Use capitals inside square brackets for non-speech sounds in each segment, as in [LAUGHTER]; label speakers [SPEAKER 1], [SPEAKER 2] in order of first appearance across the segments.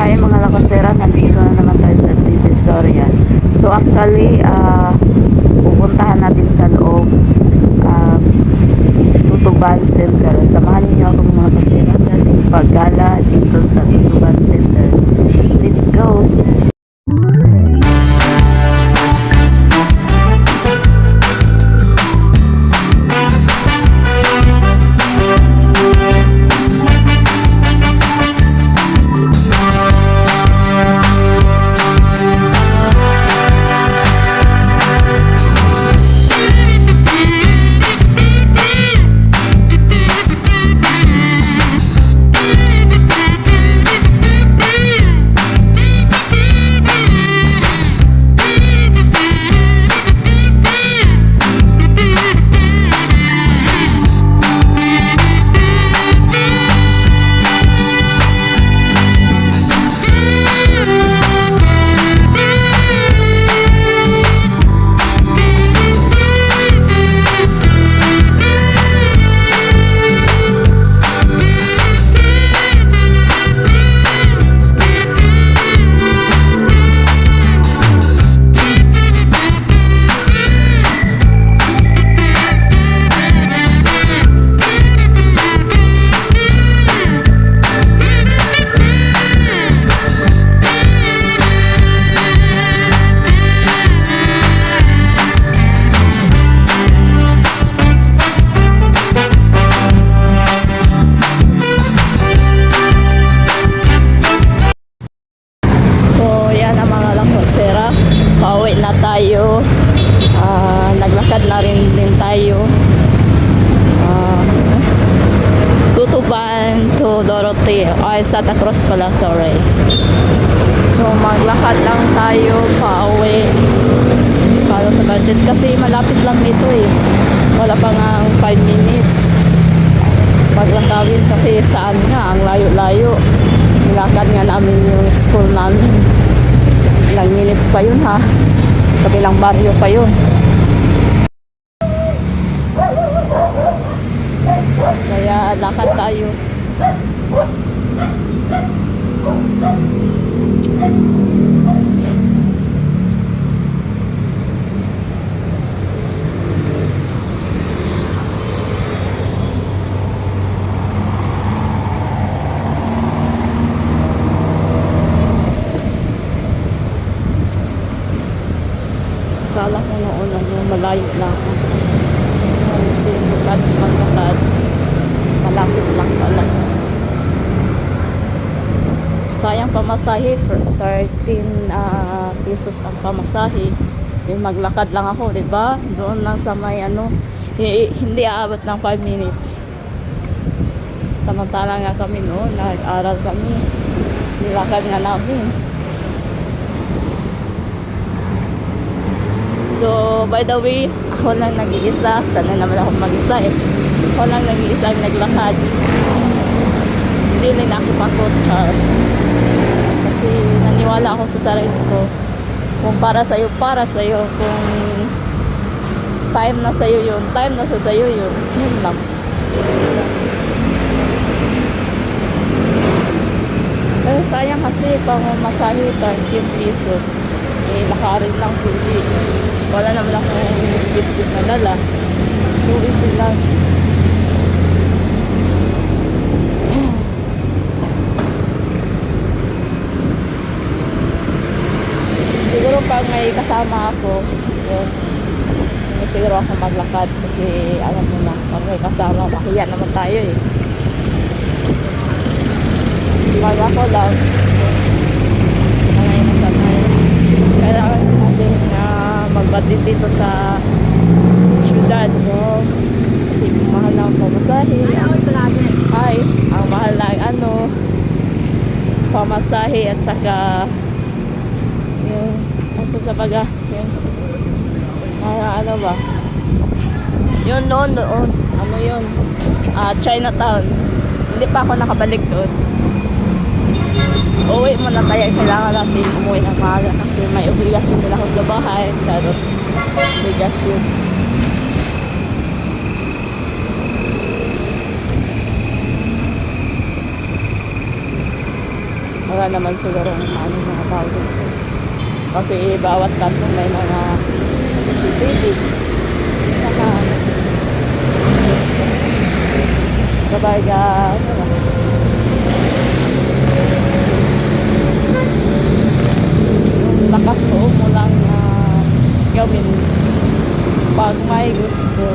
[SPEAKER 1] Hi mga lakasera, nandito na naman tayo sa Divisoria. So actually, ah, pupuntahan natin sa loob ah, Tutuban Center. Samahan niyo ako mga kasera sa ating paggala dito sa Tutuban Center. Let's go! Santa Cruz pala, sorry. So, maglakad lang tayo pauwi. Para sa budget. Kasi malapit lang ito eh. Wala pa nga 5 minutes. Paglakawin kasi saan nga, ang layo-layo. Nilakad nga namin yung school namin. Ilang minutes pa yun ha. Kabilang baryo pa yun. Kaya lakad tayo. Kala ko noon ano, malayo lang. Kasi lakad, maglakad. Malapit lang pala. Sayang pamasahe, thir- 13 ah, pesos ang pamasahe. Eh, maglakad lang ako, di ba? Doon lang sa may ano, hi- hindi aabot ng 5 minutes. Samantala nga kami noon, nag-aral kami. Nilakad nga namin. So, by the way, ako lang nag-iisa. Sana naman ako mag-isa eh. Ako lang nag-iisa ang naglakad. Hindi rin ako pakot, char. Ako sa sarili ko. Kung para sa'yo, para sa'yo. Kung time na sa'yo yun, time na sa sa'yo yun. Yun lang. Pero sayang kasi pang masahe 13 pesos. Eh, lakarin lang tuli. Wala naman akong bitbit na. Two easy lang. Siguro pag may kasama ako, yun, hindi siguro ako maglakad kasi alam mo na, pag may kasama, mahiya naman tayo eh. Pag ako lang, mga nasanay. Kailangan natin na mag-budget dito sa syudad, no? Kasi mahal na ang pamasahe. Ay, ang mahal na ano, pamasahe at saka ako sa baga, yung, ah, ano ba? Yun noon, doon. Ano yun? Ah, Chinatown. Hindi pa ako nakabalik doon. Uwi mo na tayo. Kailangan natin umuwi ng maaga kasi may obligasyon nila ako sa bahay. Charot. Obligasyon. wala naman siguro ano mga tao dito. Kasi bawat kanto may mga CCTV. Saka, sabay ka, ano ba? Yung lakas ko mo lang na gawin pag may gusto,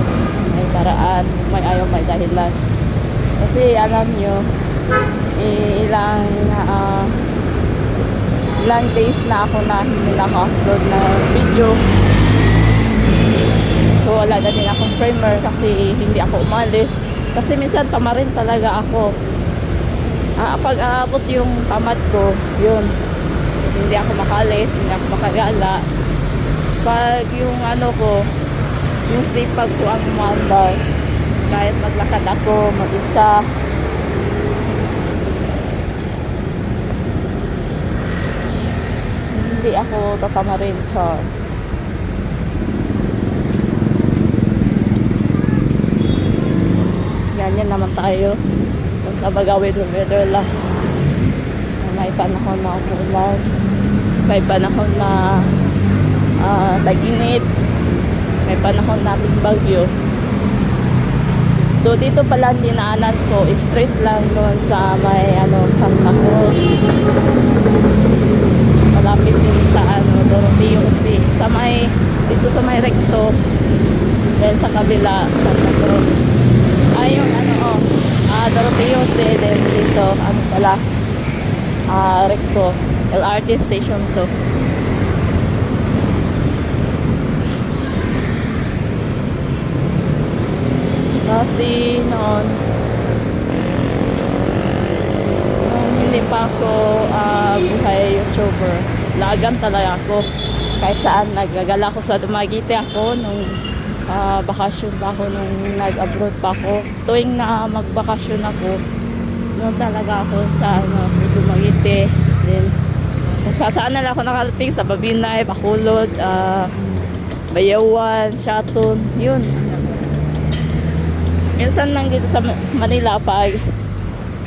[SPEAKER 1] may paraan, may ayaw, may dahilan. Kasi alam nyo, eh, ilang ah, ilang days na ako na hindi naka-upload na video. So wala na din akong primer kasi hindi ako umalis. Kasi minsan tama rin talaga ako. Ah, pag aabot yung tamad ko, yun. Hindi ako makalis, hindi ako makagala. Pag yung ano ko, yung sipag ko ang umandar, kahit maglakad ako, mag-isa, hindi ako tatama rin, char. Ganyan naman tayo. Kung sa bagawin ng weather lang. May panahon na umulan. May panahon na ah, tag-init. May panahon na bagyo. So dito pala ang dinaanan ko, straight lang doon sa may ano, Santa Cruz. Malapit din sa ano, Doroteo Sea. Sa may, dito sa may recto. Then sa kabila, Santa Cruz. Ay, ano, oh, ah, Doroteo Sea. Then dito, ano pala, ah, recto. LRT station to. Kasi noon, nung hindi pa ako ah, buhay YouTuber, lagan talaga ako. Kahit saan, nagagala ko sa Dumaguete ako nung ah, bakasyon pa ako, nung nag-abroad pa ako. Tuwing na magbakasyon ako, noon talaga ako sa, ano, sa Dumaguete. Then, kung sa saan na lang ako nakarating, sa Babinay, Bacolod, ah, Bayawan, Shaton, yun. Minsan lang dito sa Manila pag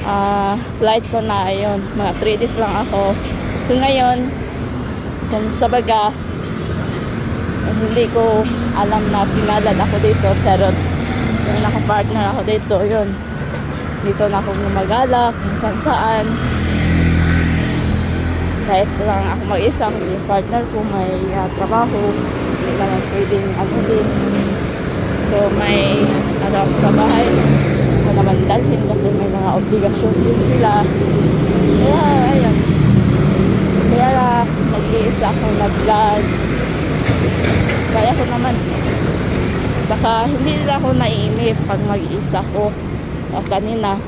[SPEAKER 1] ah, flight ko na yun, mga 3 days lang ako. So ngayon, kung sa baga, eh, hindi ko alam na pinalad ako dito pero yung nakapartner ako dito, yun. Dito na ako gumagala kung saan saan. Kahit lang ako mag-isa kasi yung partner ko may ah, trabaho, hindi naman pwedeng ano din. So may ano ako sa bahay. Ako naman dalhin kasi may mga obligasyon din sila. Kaya ayun. Kaya nag-iisa ako nag-vlog. Kaya ko naman. Saka hindi nila ako naiinip pag mag-iisa ko. Ah, kanina.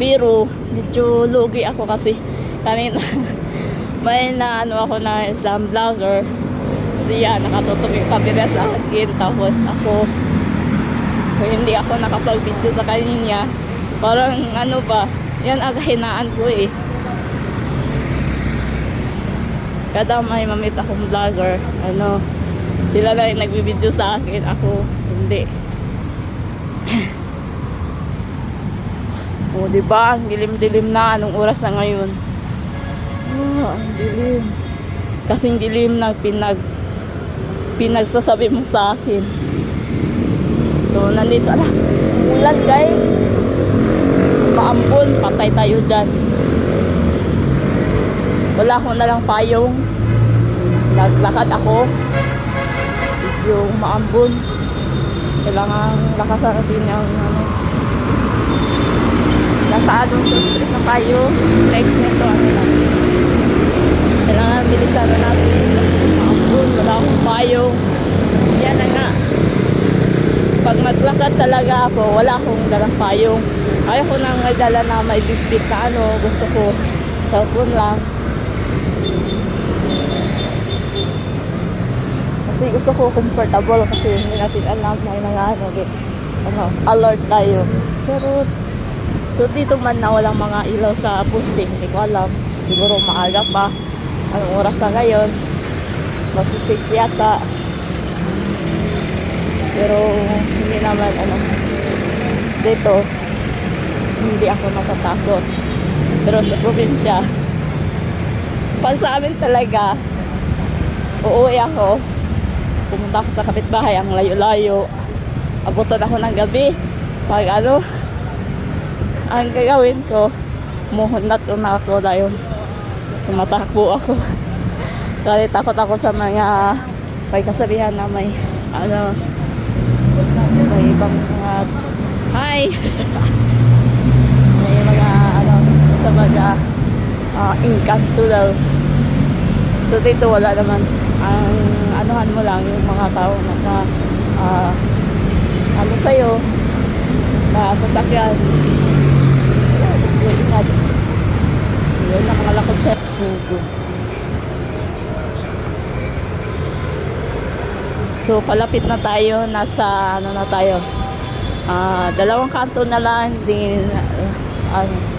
[SPEAKER 1] Pero medyo lugi ako kasi kanina [LAUGHS] may na ano ako na isang vlogger siya nakatutok yung camera sa akin tapos ako hindi ako nakapag-video sa kanya parang ano ba yan ang kahinaan ko eh kada may mamit akong vlogger ano sila na yung nagbibideo sa akin ako hindi [LAUGHS] o diba ang dilim-dilim na anong oras na ngayon oh, ang dilim kasing dilim na pinag pinagsasabi mo sa akin. So, nandito, ala, ulan guys. Maambon, patay tayo dyan. Wala ko na lang payong. Naglakad ako. Medyo maambon. Kailangan lakasan natin yung ano. Nasa Adong Street na tayo. Next nito, ano lang. Kailangan bilisan na natin kasi maambon, wala akong payong. Yan na nga. Pag maglakad talaga ako, wala akong dalang payong. Ayaw ko nang nagdala na may big na ano, gusto ko cellphone lang. Kasi gusto ko comfortable kasi hindi natin alam na yung mga ano, ano, alert tayo. Pero, so dito man na walang mga ilaw sa posting, hindi ko alam. Siguro maaga pa. Anong oras na ngayon? Magsi 6 yata. Pero hindi naman ano dito hindi ako natatakot. Pero sa probinsya, pag sa amin talaga, uuwi ako, pumunta ako sa kapitbahay, ang layo-layo, abutan ako ng gabi, pag ano, ang gagawin ko, muhunat na ako dahil tumatakbo ako. [LAUGHS] Dahil takot ako sa mga may kasabihan na may ano may ibang mga hi! [LAUGHS] May mga ano sa mga uh, inkanto daw so dito wala naman ang anuhan mo lang yung mga tao na na ah, ano sa'yo na sasakyan ingat yun nakangalakot sa sugo So, palapit na tayo. Nasa, ano na tayo? Ah, dalawang kanto na lang. Din, ah, ano.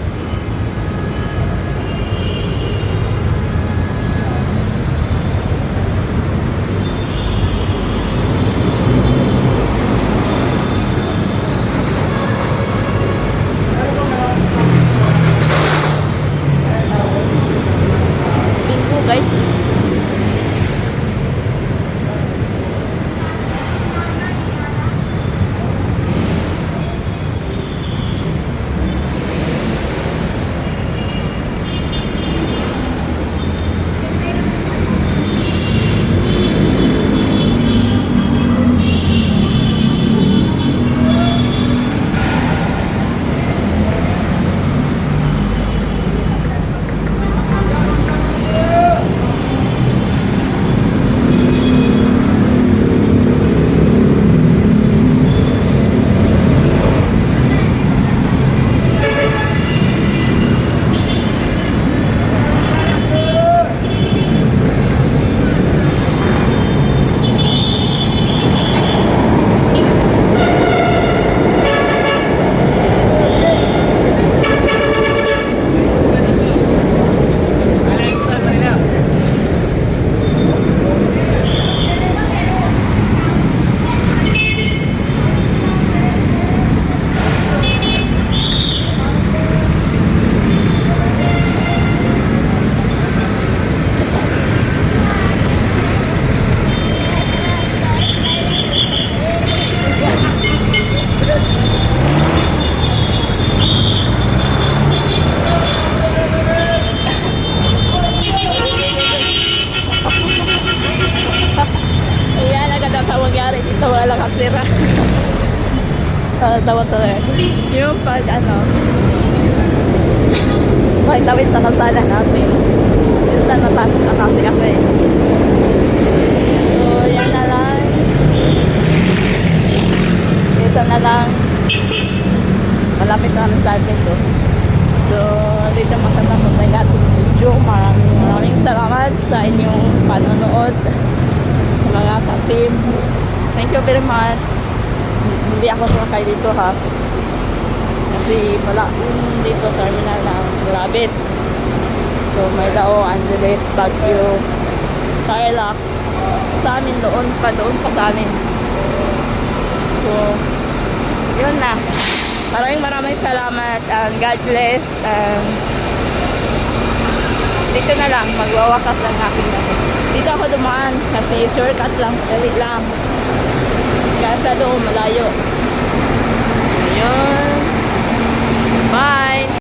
[SPEAKER 1] Tawa talaga. Yung pag ano, pag tawid sa kasala natin, minsan natakot na kasi ako eh. So, yan na lang. Dito na lang. Malapit na kami sa atin to. So, dito matatapos ang ating video. Maraming maraming salamat sa inyong panonood mga ka-team. Thank you very much. Hindi ako sumakay dito ha. Kasi wala mm, dito terminal ng Grabit. So may Lao, Angeles, Baguio, Tarlac. Sa amin doon pa, doon pa sa amin. So, yun na. Maraming maraming salamat and God bless. And dito na lang, magwawakas ang aking. Dito ako dumaan kasi shortcut lang, dali lang. Kaya sa doon, malayo. Ayun.